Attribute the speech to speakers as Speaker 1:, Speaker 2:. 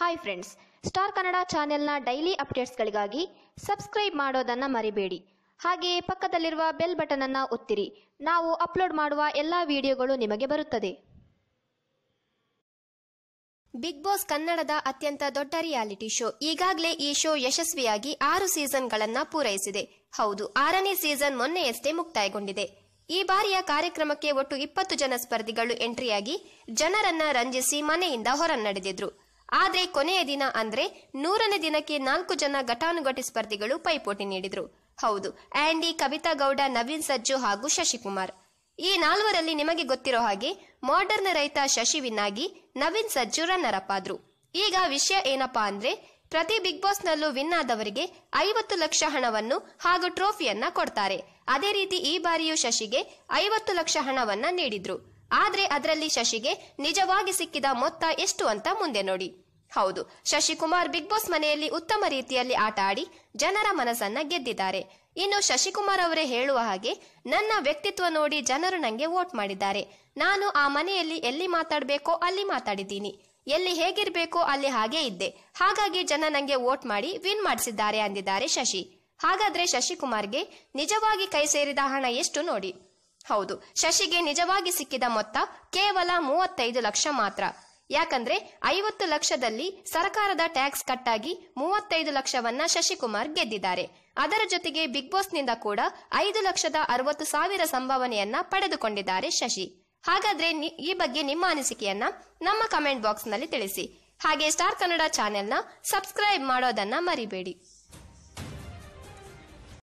Speaker 1: Hi friends star Kannada ಚಾನೆಲ್ನ daily ಅಪ್ಡೇಟ್ಸ್ಗಳಿಗಾಗಿ subscribe ಮಾಡೋದನ್ನು ಮರಿಬೇಡಿ. ಹಾಗೆಯೇ ಪಕ್ಕದಲ್ಲಿರುವ ಬೆಲ್ ಬಟನ್ ಅನ್ನು ಒತ್ತಿರಿ. ನಾವು ಅಪ್ಲೋಡ್ ಮಾಡುವ ಎಲ್ಲ ವಿಡಿಯೋಗಳು ನಿಮಗೆ ಬರುತ್ತದೆ.
Speaker 2: ಬಿಗ್ ಬಾಸ್ ಕನ್ನಡದ ಅತ್ಯಂತ ದೊಡ್ಡ ರಿಯಾಲಿಟಿ ಶೋ ಈಗಾಗಲೇ ಈ ಶೋ ಯಶಸ್ವಿಯಾಗಿ ಆರು ಸೀಸನ್ಗಳನ್ನ ಪೂರೈಸಿದೆ. ಹೌದು, ಆರನೇ ಸೀಸನ್ ಮೊನ್ನೆಯಷ್ಟೇ ಮುಕ್ತಾಯಗೊಂಡಿದೆ. ಈ ಬಾರಿಯ ಕಾರ್ಯಕ್ರಮಕ್ಕೆ ಒಟ್ಟು ಇಪ್ಪತ್ತು ಜನ ಸ್ಪರ್ಧಿಗಳು ಎಂಟ್ರಿಯಾಗಿ ಜನರನ್ನ ರಂಜಿಸಿ ಮನೆಯಿಂದ ಹೊರನಡೆದಿದ್ರು. ಆದ್ರೆ ಕೊನೆಯ ದಿನ ಅಂದ್ರೆ ನೂರನೇ ದಿನಕ್ಕೆ ನಾಲ್ಕು ಜನ ಘಟಾನುಘಟಿ ಸ್ಪರ್ಧಿಗಳು ಪೈಪೋಟಿ ನೀಡಿದ್ರು. ಹೌದು ಆಂಡಿ ಕವಿತಾ ಗೌಡ, ನವೀನ್ ಸಜ್ಜು ಹಾಗೂ ಶಶಿಕುಮಾರ್. ಈ ನಾಲ್ವರಲ್ಲಿ ನಿಮಗೆ ಗೊತ್ತಿರೋ ಹಾಗೆ ಮಾಡರ್ನ್ ರೈತ ಶಶಿ ವಿನ್ನಾಗಿ, ನವೀನ್ ಸಜ್ಜು ರನ್ನರ್ ಅಪ್ ಈಗ ವಿಷಯ ಏನಪ್ಪಾ ಅಂದ್ರೆ ಪ್ರತಿ ಬಿಗ್ ಬಾಸ್ ನಲ್ಲೂ ವಿನ್ ಆದವರಿಗೆ ಐವತ್ತು ಲಕ್ಷ ಹಣವನ್ನು ಹಾಗೂ ಟ್ರೋಫಿಯನ್ನ ಕೊಡ್ತಾರೆ. ಅದೇ ರೀತಿ ಈ ಬಾರಿಯೂ ಶಶಿಗೆ ಐವತ್ತು ಲಕ್ಷ ಹಣವನ್ನ ನೀಡಿದ್ರು. ಆದ್ರೆ ಅದರಲ್ಲಿ ಶಶಿಗೆ ನಿಜವಾಗಿ ಸಿಕ್ಕಿದ ಮೊತ್ತ ಎಷ್ಟು ಅಂತ ಮುಂದೆ ನೋಡಿ. ಹೌದು. ಶಶಿಕುಮಾರ್ ಬಿಗ್ ಬಾಸ್ ಮನೆಯಲ್ಲಿ ಉತ್ತಮ ರೀತಿಯಲ್ಲಿ ಆಟ ಆಡಿ ಜನರ ಮನಸ್ಸನ್ನ ಗೆದ್ದಿದ್ದಾರೆ. ಇನ್ನು ಶಶಿಕುಮಾರ್ ಅವರೇ ಹೇಳುವ ಹಾಗೆ ನನ್ನ ವ್ಯಕ್ತಿತ್ವ ನೋಡಿ ಜನರು ನಂಗೆ ವೋಟ್ ಮಾಡಿದ್ದಾರೆ. ನಾನು ಆ ಮನೆಯಲ್ಲಿ ಎಲ್ಲಿ ಮಾತಾಡಬೇಕೋ ಅಲ್ಲಿ ಮಾತಾಡಿದ್ದೀನಿ. ಎಲ್ಲಿ ಹೇಗಿರ್ಬೇಕೋ ಅಲ್ಲಿ ಹಾಗೆ ಇದ್ದೆ. ಹಾಗಾಗಿ ಜನ ನಂಗೆ ವೋಟ್ ಮಾಡಿ ವಿನ್ ಮಾಡಿಸಿದ್ದಾರೆ ಅಂದಿದ್ದಾರೆ ಶಶಿ. ಹಾಗಾದ್ರೆ ಶಶಿಕುಮಾರ್ಗೆ ನಿಜವಾಗಿ ಕೈ ಸೇರಿದ ಹಣ ಎಷ್ಟು ನೋಡಿ? ಹೌದು. ಶಶಿಗೆ ನಿಜವಾಗಿ ಸಿಕ್ಕಿದ ಮೊತ್ತ ಕೇವಲ ಮೂವತ್ತೈದು ಲಕ್ಷ ಮಾತ್ರ. ಯಾಕಂದ್ರೆ ಐವತ್ತು ಲಕ್ಷದಲ್ಲಿ ಸರ್ಕಾರದ ಟ್ಯಾಕ್ಸ್ ಕಟ್ಟಾಗಿ ಮೂವತ್ತೈದು ಲಕ್ಷವನ್ನ ಶಶಿಕುಮಾರ್ ಗೆದ್ದಿದ್ದಾರೆ. ಅದರ ಜೊತೆಗೆ ಬಿಗ್ ಬಾಸ್ನಿಂದ ಕೂಡ ಐದು ಲಕ್ಷದ ಅರವತ್ತು ಸಾವಿರ ಸಂಭಾವನೆಯನ್ನ ಪಡೆದುಕೊಂಡಿದ್ದಾರೆ ಶಶಿ. ಹಾಗಾದ್ರೆ ಈ ಬಗ್ಗೆ ನಿಮ್ಮ ಅನಿಸಿಕೆಯನ್ನ ನಮ್ಮ ಕಮೆಂಟ್ ಬಾಕ್ಸ್ನಲ್ಲಿ ತಿಳಿಸಿ. ಹಾಗೆ ಸ್ಟಾರ್ ಕನ್ನಡ ಚಾನೆಲ್ನ ಸಬ್ಸ್ಕ್ರೈಬ್ ಮಾಡೋದನ್ನ ಮರಿಬೇಡಿ.